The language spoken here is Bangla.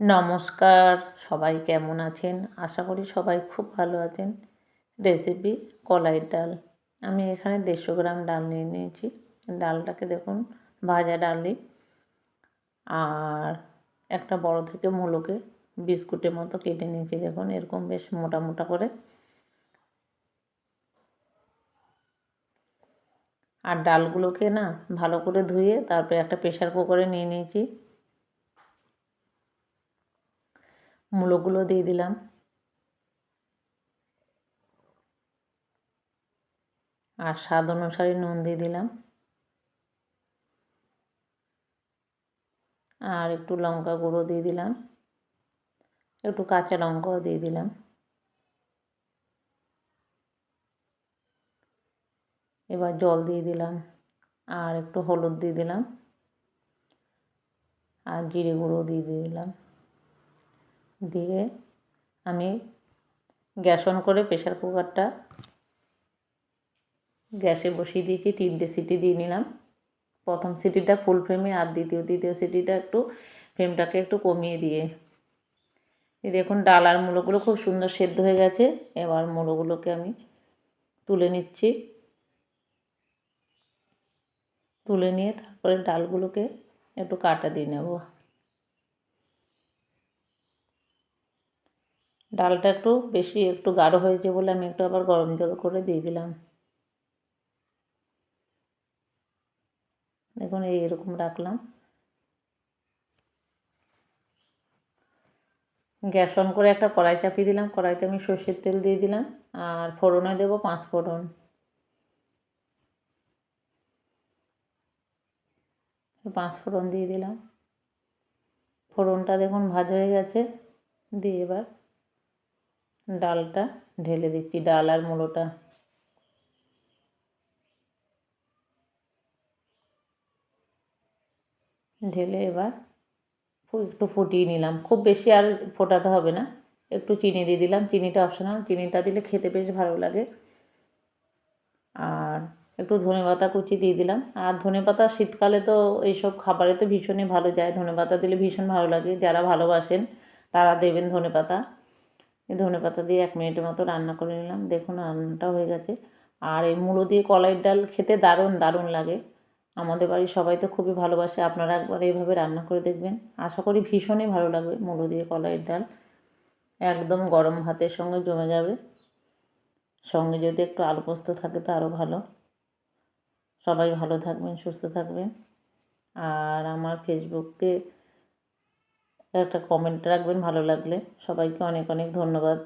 নমস্কার, সবাই কেমন আছেন? আশা করি সবাই খুব ভালো আছেন। রেসিপি কলাইয়ের ডাল। আমি এখানে দেড়শো গ্রাম ডাল নিয়ে নিয়েছি। ডালটাকে দেখুন, ভাজা ডালই। আর একটা বড় থেকে মূলোকে বিস্কুটের মতো কেটে নিয়েছি। দেখুন, এরকম বেশ মোটা মোটা করে। আর ডালগুলোকে না ভালো করে ধুয়ে তারপরে একটা প্রেশার কুকারে নিয়ে নিয়েছি। মূলোগুলো দিয়ে দিলাম। আর স্বাদ অনুসারে নুন দিয়ে দিলাম। আর একটু লঙ্কা গুঁড়ো দিয়ে দিলাম। একটু কাঁচা লঙ্কাও দিয়ে দিলাম। এবার জল দিয়ে দিলাম। আর একটু হলুদ দিয়ে দিলাম। আর জিরে গুঁড়ো দিয়ে দিলাম। দিয়ে আমি গ্যাস অন করে প্রেশার কুকারটা গ্যাসে বসিয়ে দিয়েছি, তিনটে সিটি দিয়ে নিলাম। প্রথম সিটিটা ফুল ফ্লেমে আর দ্বিতীয় দ্বিতীয় সিটিটা একটু ফ্লেমটাকে একটু কমিয়ে দিয়ে। দেখুন, ডাল আর মূলোগুলো খুব সুন্দর সেদ্ধ হয়ে গেছে। এবার মূলোগুলোকে আমি তুলে নিচ্ছি। তুলে নিয়ে তারপরে ডালগুলোকে একটু কাটা দিয়ে নেব। ডালটা একটু বেশি একটু গাঢ় হয়েছে বলে আমি একটু আবার গরম জল করে দিয়ে দিলাম। দেখুন, এই এরকম রাখলাম। গ্যাস অন করে একটা কড়াই চাপিয়ে দিলাম। কড়াইতে আমি সর্ষের তেল দিয়ে দিলাম আর ফোড়নে দেবো পাঁচ ফোড়ন। পাঁচ ফোড়ন দিয়ে দিলাম। ফোড়নটা দেখুন ভাজা হয়ে গেছে। দিয়ে এবার ডালটা ঢেলে দিচ্ছি, ডাল আর মূলোটা। ঢেলে এবার একটু ফুটিয়ে নিলাম। খুব বেশি আর ফোটাতে হবে না। একটু চিনি দিয়ে দিলাম। চিনিটা অপশনাল। চিনিটা দিলে খেতে বেশ ভালো লাগে। আর একটু ধনে পাতা কুচি দিয়ে দিলাম। আর ধনে পাতা শীতকালে তো এইসব খাবারে তো ভীষণই ভালো যায়। ধনে পাতা দিলে ভীষণ ভালো লাগে। যারা ভালোবাসেন তারা দেবেন ধনে পাতা। ধনে পাতা দিয়ে এক মিনিটের মতো রান্না করে নিলাম। দেখুন রান্নাটা হয়ে গেছে। আর এই মূলো দিয়ে কলাইয়ের ডাল খেতে দারুণ দারুণ লাগে। আমাদের বাড়ির সবাই তো খুবই ভালোবাসে, আপনারা একবার এইভাবে রান্না করে দেখবেন। আশা করি ভীষণই ভালো লাগবে মূলো দিয়ে কলাইয়ের ডাল। একদম গরম ভাতের সঙ্গে জমে যাবে। সঙ্গে যদি একটু আলু পোস্ত থাকে তো আরও ভালো। সবাই ভালো থাকবেন, সুস্থ থাকবেন। আর আমার ফেসবুকে একটা কমেন্ট রাখবেন ভালো লাগলে। সবাইকে অনেক অনেক ধন্যবাদ।